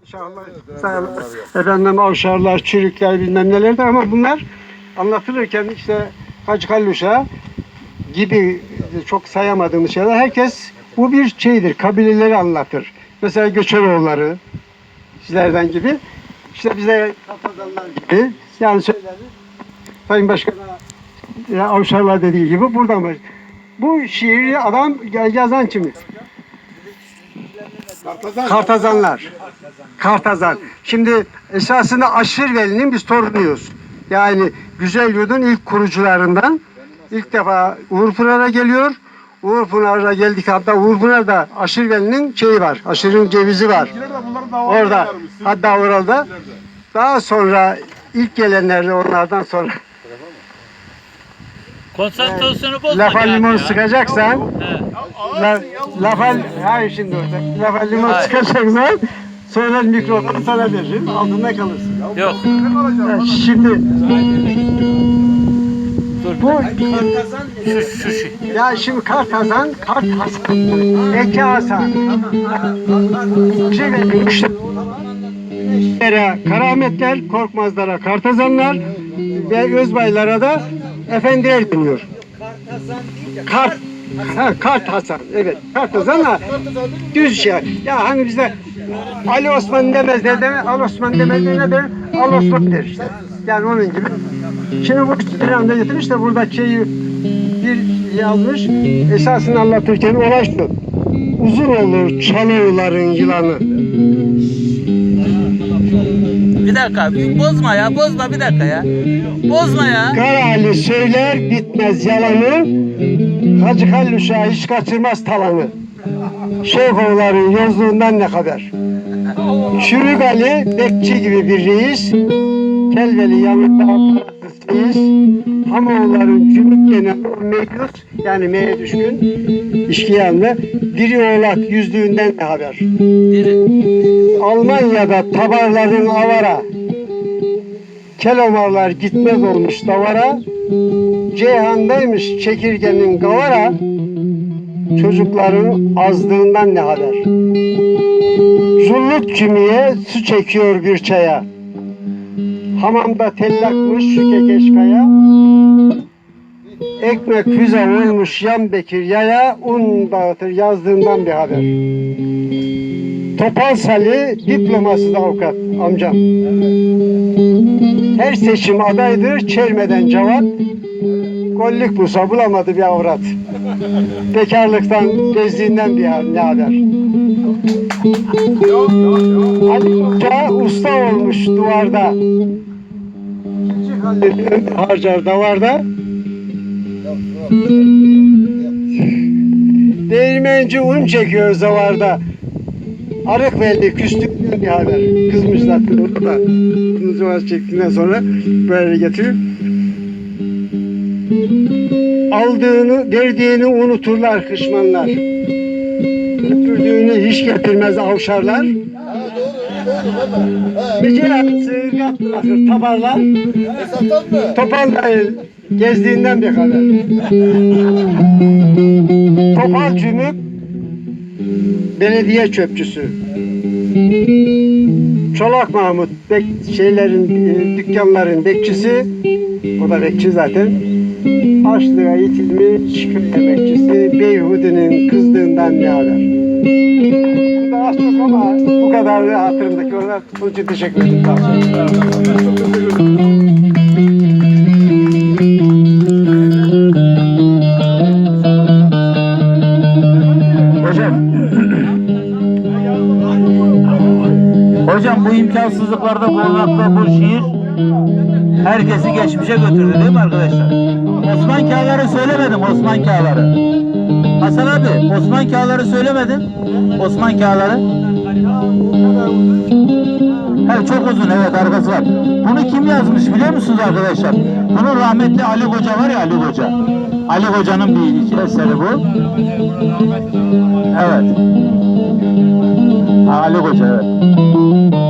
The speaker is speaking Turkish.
Padişahlar, efendim avşarlar, çürükler bilmem neler de ama bunlar anlatılırken işte Hacı Kalluş'a gibi çok sayamadığımız şeyler herkes bu bir şeydir, kabileleri anlatır. Mesela Göçeroğulları, sizlerden gibi. İşte bize Katazanlar gibi yani söylenir. Sayın Başkan'a Avşarlar dediği gibi buradan baş. Bu şiiri adam yazan kimi? Kartazanlar. Kartazan. Şimdi esasında Aşirveli'nin biz torunuyuz. Yani Güzel Yurdun ilk kurucularından ilk defa Uğurpınar'a geliyor. Uğurpınar'a geldik hatta Uğurpınar'da Aşirveli'nin şeyi var. Aşırın cevizi var. Orada. Hatta orada. Daha sonra ilk gelenler onlardan sonra Konsantrasyonu bozma. lafa yani limon ya. sıkacaksan. La, lafa, hayır şimdi orada. Lafa limon Hayır. sıkacaksan sonra mikrofonu sana veririm. Altında kalırsın. Yok. Ya şimdi bu Şu şu şu. ya şimdi kart Hasan, kart Hasan, Eke Hasan. Şey vermiş. Karametler, korkmazlara kartazanlar ve özbaylara da efendiler deniyor. Kart Ha, Kart Hasan, evet. Kart Hasan da düz şey. Ya hani bizde Ali Osman demezler de Ali Osman demezler ne der? Ali Osman der işte. Yani onun gibi. Şimdi bu bir anda getirmiş de burada şeyi bir yazmış. Esasını anlatırken olay şu. Uzun olur çalıların yılanı. Bir dakika. Bozma ya. Bozma bir dakika ya. Bozma ya. Kara Ali söyler bitmez yalanı. Hacı Kalluş'a hiç kaçırmaz talanı. Şeyhoğulların yozluğundan ne haber? Çürük Ali bekçi gibi bir reis. Kelveli yanında reis. Hamoğulların cümlük denen meyus yani meye düşkün işkiyanlı diri oğlak yüzlüğünden ne haber? Diri. Almanya'da tabarların avara, kelomarlar gitmez olmuş davara, Ceyhan'daymış çekirgenin gavara, çocukların azlığından ne haber? Zulluk cimiye su çekiyor bir çaya, hamamda tellakmış şu kekeşkaya, ekmek füze olmuş yan bekir yaya, un dağıtır yazdığından bir haber. Topal Sali diplomasız avukat amcam. Her seçim adaydır çelmeden cevat. Kollük bulsa bulamadı bir avrat. Bekarlıktan, bezliğinden bir ne haber? Ali Hoca usta olmuş duvarda. Harcar davarda. Değirmenci un çekiyor zavarda. Arık verdi küstükten bir haber. Kızmış zaten orada da. Kızı var sonra böyle getiriyor. Aldığını, verdiğini unuturlar hışmanlar. Götürdüğünü hiç getirmez avşarlar. Gece sığırgat bırakır tabarlar. Topal değil, gezdiğinden bir haber. Topal cümük belediye çöpçüsü. Çolak Mahmut bek, şeylerin e, dükkanların bekçisi. O da bekçi zaten. Açlığa itilmiş köy bekçisi. Beyhudi'nin kızdığından ne haber? Bu kadar da hatırımdaki oralar. Onun için teşekkür ederim. Sağ olun. Hocam. Bu imkansızlıklarda bulunmakta bu şiir herkesi geçmişe götürdü değil mi arkadaşlar? Osman Kağları söylemedim Osman Kağları. Hasan abi Osman Kağları söylemedin. Osman Kağları. Evet çok uzun evet arkası var. Bunu kim yazmış biliyor musunuz arkadaşlar? Bunu rahmetli Ali Hoca var ya Ali Hoca. Ali Hoca'nın bir eseri bu. Evet. Ali Hoca evet.